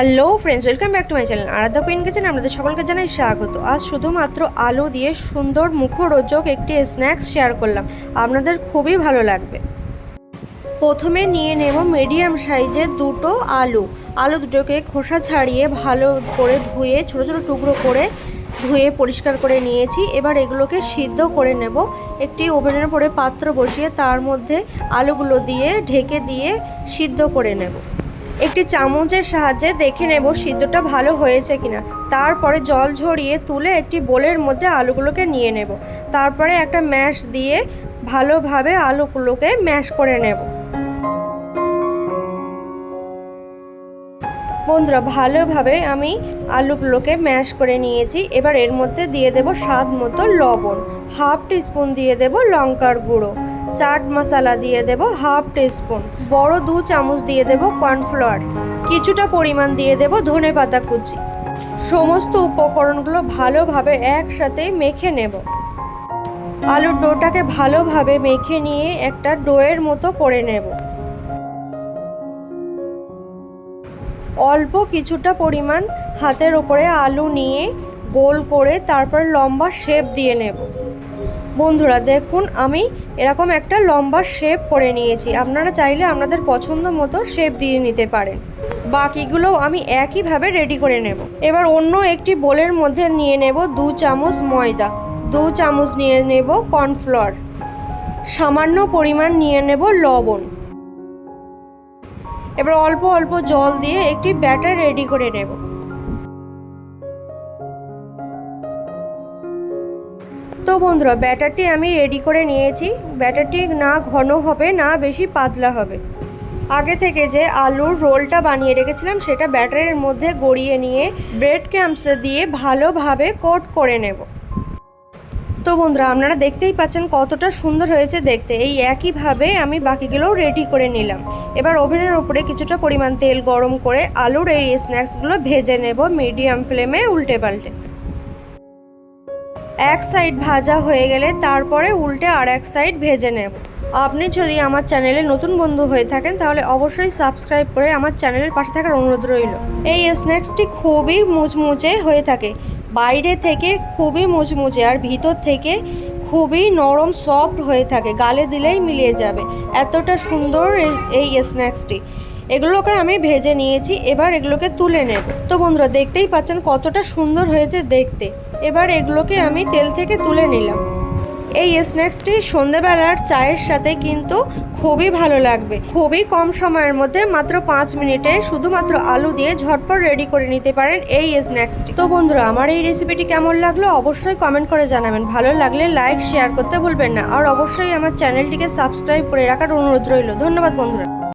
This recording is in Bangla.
Hello friends welcome back to my channel Aradhya queen kitchen আপনাদের সকলকে জানাই স্বাগত। আজ শুধুমাত্র আলু দিয়ে সুন্দর মুখরোচক একটি স্ন্যাক্স শেয়ার করলাম। আপনাদের খুবই ভালো লাগবে। প্রথমে নিয়ে নেব মিডিয়াম সাইজের দুটো আলু। আলু দুটোকে খোসা ছাড়িয়ে ভালো করে ধুয়ে, ছোটো ছোটো টুকরো করে ধুয়ে পরিষ্কার করে নিয়েছি। এবার এগুলোকে সিদ্ধ করে নেব। একটি ওভেনের পরে পাত্র বসিয়ে তার মধ্যে আলুগুলো দিয়ে ঢেকে দিয়ে সিদ্ধ করে নেব। একটি চামচের সাহায্যে দেখে নেব সিদ্ধটা ভালো হয়েছে কিনা। তারপরে জল ঝরিয়ে তুলে একটি বোলের মধ্যে আলুগুলোকে নিয়ে নেব। তারপরে একটা ম্যাশ দিয়ে ভালোভাবে আলুগুলোকে ম্যাশ করে নেব। বন্ধুরা, ভালোভাবে আমি আলুগুলোকে ম্যাশ করে নিয়েছি। এবার এর মধ্যে দিয়ে দেব স্বাদ মতো লবণ। হাফ টিস্পুন দিয়ে দেব লঙ্কার গুঁড়ো। চাট মশলা দিয়ে দেব হাফ টিস্পুন, বড় দু চামচ দিয়ে দেব কর্নফ্লাওয়ার কিছুটা পরিমাণ দিয়ে দেব ধনে পাতা কুচি। সমস্ত উপকরণগুলো ভালোভাবে একসাথে মেখে নেব। আলুর ডোটাকে ভালোভাবে মেখে নিয়ে একটা ডোয়ের মতো করে নেব। অল্প কিছুটা পরিমাণ হাতের ওপরে আলু নিয়ে গোল করে তারপর লম্বা শেপ দিয়ে নেব। বন্ধুরা, দেখুন আমি এরকম একটা লম্বা শেপ করে নিয়েছি। আপনারা চাইলে আপনাদের পছন্দ মতো শেপ দিয়ে নিতে পারেন। বাকিগুলো আমি একইভাবে রেডি করে নেব। এবার অন্য একটি বোলের মধ্যে নিয়ে নেব দু চামচ ময়দা, দু চামচ নিয়ে নেব কর্নফ্লাওয়ার সামান্য পরিমাণ নিয়ে নেব লবণ। এবার অল্প অল্প জল দিয়ে একটি ব্যাটার রেডি করে নেব। বন্ধুরা, ব্যাটারটি আমি রেডি করে নিয়েছি। ব্যাটারটি না ঘন হবে, না বেশি পাতলা হবে। আগে থেকে যে আলুর রোলটা বানিয়ে রেখেছিলাম, সেটা ব্যাটারের মধ্যে গড়িয়ে নিয়ে ব্রেড ক্যাম্পসে দিয়ে ভালোভাবে কোট করে নেব। তো বন্ধুরা, আপনারা দেখতেই পাচ্ছেন কতটা সুন্দর হয়েছে দেখতে। এই একইভাবে আমি বাকিগুলোও রেডি করে নিলাম। এবার ওভেনের ওপরে কিছুটা পরিমাণ তেল গরম করে আলুর এই স্ন্যাক্সগুলো ভেজে নেব মিডিয়াম ফ্লেমে উল্টে পাল্টে। এক সাইড ভাজা হয়ে গেলে তারপরে উল্টে আর এক সাইড ভেজে নেব। আপনি যদি আমার চ্যানেলে নতুন বন্ধু হয়ে থাকেন, তাহলে অবশ্যই সাবস্ক্রাইব করে আমার চ্যানেলের পাশে থাকার অনুরোধ রইল। এই স্ন্যাক্সটি খুবই মুচমুচে হয়ে থাকে। বাইরে থেকে খুবই মুচমুচে আর ভিতর থেকে খুবই নরম সফট হয়ে থাকে। গালে দিলেই মিলিয়ে যাবে। এতটা সুন্দর এই- স্ন্যাক্সটি এগুলোকে আমি ভেজে নিয়েছি, এবার এগুলোকে তুলে নেব। তো বন্ধুরা, দেখতেই পাচ্ছেন কতটা সুন্দর হয়েছে দেখতে। এবার এগুলোকে আমি তেল থেকে তুলে নিলাম। এই স্ন্যাক্সটি সন্ধেবেলার চায়ের সাথে কিন্তু খুবই ভালো লাগবে। খুবই কম সময়ের মধ্যে মাত্র পাঁচ মিনিটে শুধুমাত্র আলু দিয়ে ঝটপট রেডি করে নিতে পারেন এই স্ন্যাক্সটি। তো বন্ধুরা, আমার এই রেসিপিটি কেমন লাগল অবশ্যই কমেন্ট করে জানাবেন। ভালো লাগলে লাইক, শেয়ার করতে ভুলবেন না। আর অবশ্যই আমার চ্যানেলটিকে সাবস্ক্রাইব করে রাখার অনুরোধ রইল। ধন্যবাদ বন্ধুরা।